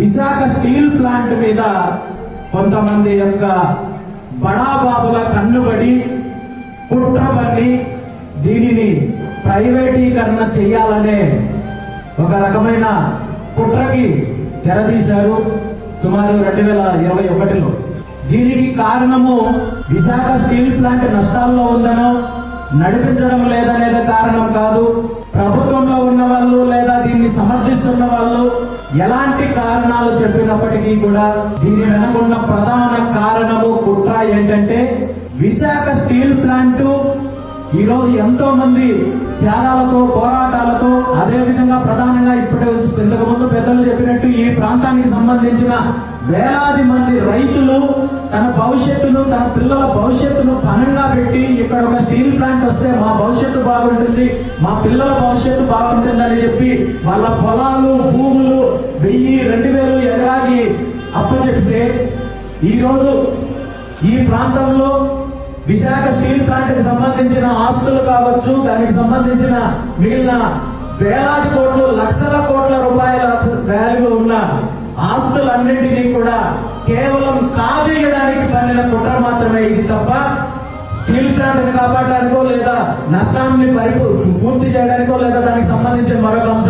Visakha steel plant మీద కొంతమంది యొక్క బడాబాబుల కన్నుబడి కుట్రబడి దీనిని ప్రైవేటీకరణ చేయాలనే ఒక రకమైన కుట్రకి తెరదీశారు సుమారు రెండు వేల ఇరవై ఒకటిలో. దీనికి కారణము విశాఖ స్టీల్ ప్లాంట్ నష్టాల్లో ఉందనో నడిపించడం లేదనేది కారణం కాదు. దీన్ని వాళ్ళు ఎలాంటి కారణాలు చెప్పినప్పటికీ కూడా దీని వెనకున్న ప్రధాన కారణము కుట్ర ఏంటంటే విశాఖ స్టీల్ ప్లాంట్ ఈ రోజు ఎంతో మంది త్యాగాలతో పోరాటాలతో అదే విధంగా ప్రధానంగా ఇప్పటి ఇంతకు ముందు పెద్దలు చెప్పినట్టు ఈ ప్రాంతానికి సంబంధించిన వేలాది మంది రైతులు తన భవిష్యత్తును తన పిల్లల భవిష్యత్తును పనంగా పెట్టి ఇక్కడ ఒక స్టీల్ ప్లాంట్ వస్తే మా భవిష్యత్తు బాగుంటుంది మా పిల్లల భవిష్యత్తు బాగుంటుందని చెప్పి వాళ్ళ పొలాలు భూములు వెయ్యి రెండు వేలు ఎకరాకి అప్పచెప్తే ఈరోజు ఈ ప్రాంతంలో విశాఖ స్టీల్ ప్లాంట్కి సంబంధించిన ఆస్తులు కావచ్చు దానికి సంబంధించిన మిగిలిన వేలాది కోట్లు లక్షల కోట్ల రూపాయల వాల్యూ ఉన్న ఆస్తులన్నింటినీ కూడా కేవలం కాజేయడానికి పన్నిన కుట్ర మాత్రమే ఇది తప్ప స్టీల్ ప్లాంట్ని కాపాడడానికో లేదా నష్టాన్ని పరిపూ పూర్తి చేయడానికో లేదా దానికి సంబంధించిన మరొక అంశం